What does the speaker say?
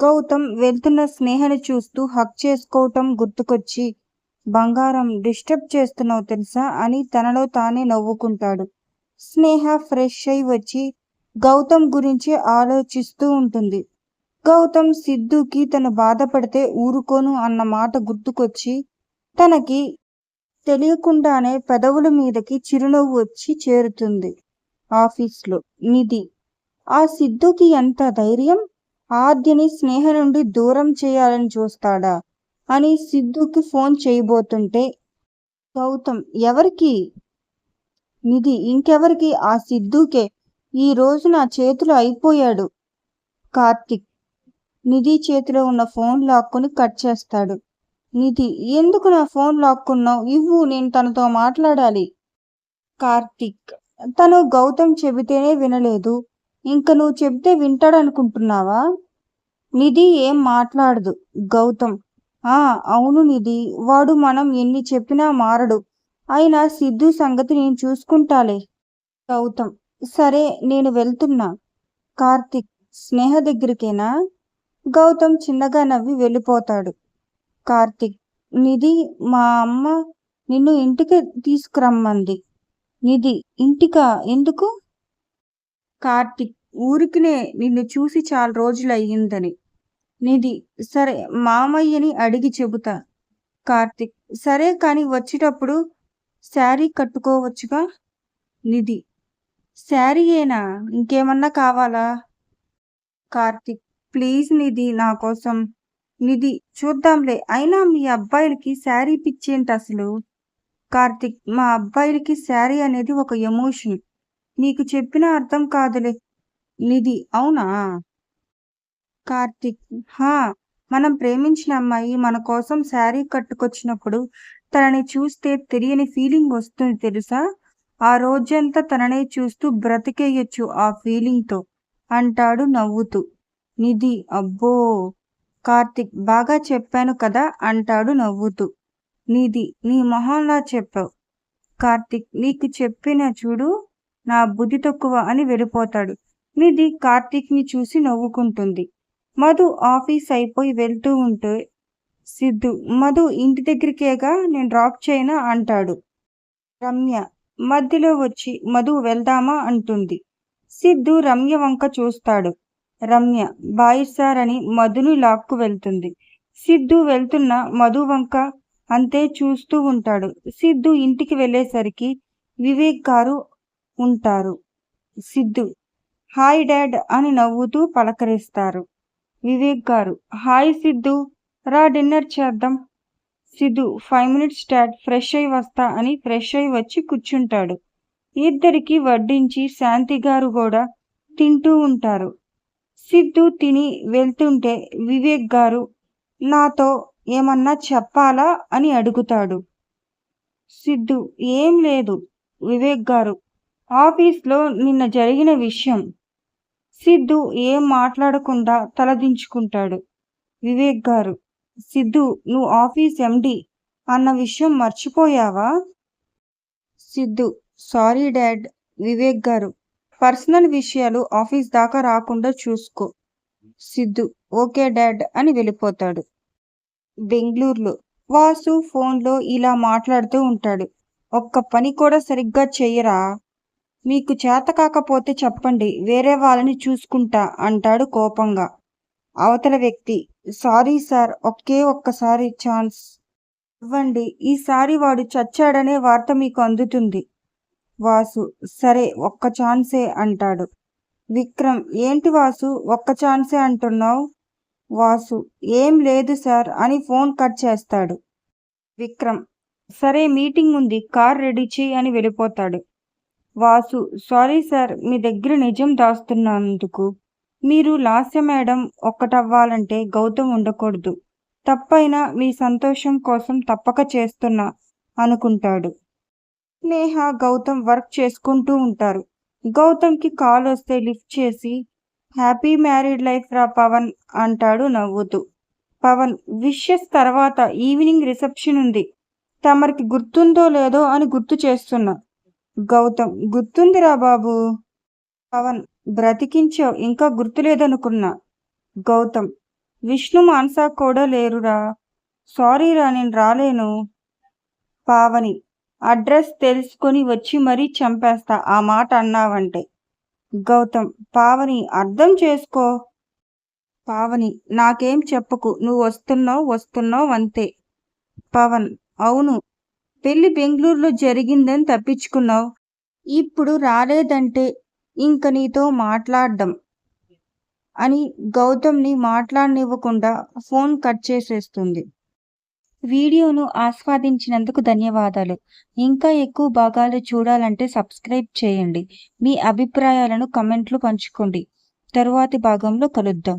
గౌతమ్ వెళ్తున్న స్నేహని చూస్తూ హక్ చేసుకోవటం గుర్తుకొచ్చి బంగారం డిస్టర్బ్ చేస్తున్నావు తెలుసా? అని తనలో తానే నవ్వుకుంటాడు. స్నేహ ఫ్రెష్ అయి వచ్చి గౌతమ్ గురించి ఆలోచిస్తూ ఉంటుంది. గౌతమ్ సిద్ధుకి తను బాధపడితే ఊరుకోను అన్న మాట గుర్తుకొచ్చి తనకి తెలియకుండానే పెదవుల మీదకి చిరునవ్వు వచ్చి చేరుతుంది. ఆఫీస్లో నిధి ఆ సిద్ధుకి ఎంత ధైర్యం? ఆద్యని స్నేహ నుండి దూరం చేయాలని చూస్తాడా? అని సిద్ధుకి ఫోన్ చేయబోతుంటే గౌతమ్ ఎవరికి? నిధి ఇంకెవరికి? ఆ సిద్ధుకే ఈ రోజు నా చేతిలో అయిపోయాడు. కార్తిక్ నిధి చేతిలో ఉన్న ఫోన్ లాక్కుని కట్ చేస్తాడు. నిధి ఎందుకు నా ఫోన్ లాక్కున్నావు? ఇవ్వు నేను తనతో మాట్లాడాలి. కార్తిక్ తను గౌతమ్ చెబితేనే వినలేదు. ఇంక నువ్వు చెబితే వింటాడనుకుంటున్నావా? నిధి ఏం మాట్లాడదు. గౌతమ్ ఆ అవును నిధి వాడు మనం ఎన్ని చెప్పినా మారడు. అయినా సిద్ధు సంగతి నేను చూసుకుంటాలే. గౌతమ్ సరే నేను వెళ్తున్నా. కార్తిక్ స్నేహ దగ్గరికేనా? గౌతమ్ చిన్నగా నవ్వి వెళ్ళిపోతాడు. కార్తిక్ నిధి మా అమ్మ నిన్ను ఇంటికి తీసుకురమ్మంది. నిధి ఇంటికా? ఎందుకు? కార్తిక్ ఊరికినే నిన్ను చూసి చాలా రోజులు అయ్యిందని నిధి సరే మామయ్యని అడిగి చెబుతా. కార్తిక్ సరే కాని వచ్చేటప్పుడు శారీ కట్టుకోవచ్చుగా? నిధి శారీ ఏనా? ఇంకేమన్నా కావాలా? కార్తిక్ ప్లీజ్ నిధి నా కోసం. నిధి చూద్దాంలే అయినా మీ అబ్బాయిలకి శారీ పిచ్చేంటి అసలు? కార్తిక్ మా అబ్బాయిలకి శారీ అనేది ఒక ఎమోషన్. నీకు చెప్పిన అర్థం కాదులే. నిధి అవునా? కార్తిక్. హా మనం ప్రేమించిన అమ్మాయి మన కోసం శారీ కట్టుకొచ్చినప్పుడు తనని చూస్తే తెలియని ఫీలింగ్ వస్తుంది తెలుసా? ఆ రోజంతా తననే చూస్తూ బ్రతికేయొచ్చు ఆ ఫీలింగ్తో అంటాడు నవ్వుతూ. నిధి అబ్బో! కార్తిక్ బాగా చెప్పాను కదా అంటాడు నవ్వుతూ. నిధి నీ మొహంలా చెప్పావు. కార్తిక్ నీకు చెప్పిన చూడు నా బుద్ధి తక్కువ అని వెళ్ళిపోతాడు. నిధి కార్తిక్ని చూసి నవ్వుకుంటుంది. మధు ఆఫీస్ అయిపోయి వెళ్తూ ఉంటే సిద్ధు మధు ఇంటి దగ్గరికేగా నేను డ్రాప్ చేయనా అంటాడు రమ్య. మధ్యలో వచ్చి మధు వెళ్దామా అంటుంది. సిద్ధు రమ్య వంక చూస్తాడు. రమ్య బాయ్ సార్ అని మధుని లాక్కు వెళ్తుంది. సిద్ధు వెళ్తున్న మధు వంక అంతే చూస్తూ ఉంటాడు. సిద్ధు ఇంటికి వెళ్ళేసరికి వివేక్ గారు ఉంటారు. సిద్ధు హాయ్ డాడ్ అని నవ్వుతూ పలకరిస్తారు. వివేక్ గారు. హాయ్ సిద్ధు. రా డిన్నర్ చేద్దాం. Siddhu five minutes dad fresh అయి వస్తా అని ఫ్రెష్ అయి వచ్చి కూర్చుంటాడు. ఇద్దరికి వడ్డించి శాంతి గారు కూడా తింటూ ఉంటారు. సిద్ధు తిని వెళ్తుంటే వివేక్ గారు నాతో ఏమన్నా చెప్పాలా అని అడుగుతాడు. సిద్ధు ఏం లేదు. వివేక్ గారు ఆఫీస్లో నిన్న జరిగిన విషయం. సిద్ధు ఏం మాట్లాడకుండా తలదించుకుంటాడు. వివేక్ గారు సిద్ధు నువ్వు ఆఫీస్ ఎండి అన్న విషయం మర్చిపోయావా? సిద్ధు సారీ డాడ్ వివేక్ గారు పర్సనల్ విషయాలు ఆఫీస్ దాకా రాకుండా చూసుకో. సిద్ధు ఓకే డాడ్ అని వెళ్ళిపోతాడు. బెంగళూరులో వాసు ఫోన్లో ఇలా మాట్లాడుతూ ఉంటాడు. ఒక్క పని కూడా సరిగ్గా చెయ్యరా మీకు చేత కాకపోతే చెప్పండి వేరే వాళ్ళని చూసుకుంటా అంటాడు కోపంగా. అవతల వ్యక్తి సారీ సార్ ఒకే ఒక్కసారి ఛాన్స్ ఇవ్వండి. ఈసారి వాడు చచ్చాడనే వార్త మీకు అందుతుంది. వాసు సరే ఒక్క ఛాన్సే అంటాడు. విక్రమ్ ఏంటి వాసు ఒక్క ఛాన్సే అంటున్నావు? వాసు ఏం లేదు సార్ అని ఫోన్ కట్ చేస్తాడు. విక్రమ్ సరే మీటింగ్ ఉంది కార్ రెడీ చేయి అని వెళ్ళిపోతాడు. వాసు సారీ సార్ మీ దగ్గర నిజం దాస్తున్నందుకు మీరు లాస్య మేడం ఒక్కటవ్వాలంటే గౌతమ్ ఉండకూడదు. తప్పైనా మీ సంతోషం కోసం తప్పక చేస్తున్నా అనుకుంటాడు. నేహ గౌతమ్ వర్క్ చేసుకుంటూ ఉంటారు. గౌతమ్కి కాల్ వస్తే లిఫ్ట్ చేసి హ్యాపీ మ్యారీడ్ లైఫ్ రా పవన్ అంటాడు నవ్వుతూ. పవన్ విషెస్ తర్వాత ఈవినింగ్ రిసెప్షన్ ఉంది. తమరికి గుర్తుందో లేదో అని గుర్తు చేస్తున్నా. గౌతమ్ గుర్తుందిరా బాబు పవన్ బ్రతికించావు ఇంకా గుర్తులేదనుకున్నా గౌతమ్ విష్ణు మాన్సా కూడా లేరురా. సారీరా నేను రాలేను పావని అడ్రస్ తెలుసుకొని వచ్చి మరీ చంపేస్తా ఆ మాట అన్నావంటే గౌతమ్ పావని అర్థం చేసుకో పావని నాకేం చెప్పకు నువ్వు వస్తున్నావు వస్తున్నావు అంతే పవన్ అవును పెళ్ళి బెంగళూరులో జరిగిందని తప్పించుకున్నావు. ఇప్పుడు రాలేదంటే ఇంక నీతో మాట్లాడడం అని గౌతమ్ని మాట్లాడనివ్వకుండా ఫోన్ కట్ చేసేస్తుంది. వీడియోను ఆస్వాదించినందుకు ధన్యవాదాలు. ఇంకా ఎక్కువ భాగాలు చూడాలంటే సబ్స్క్రైబ్ చేయండి. మీ అభిప్రాయాలను కమెంట్లు పంచుకోండి. తరువాతి భాగంలో కలుద్దాం.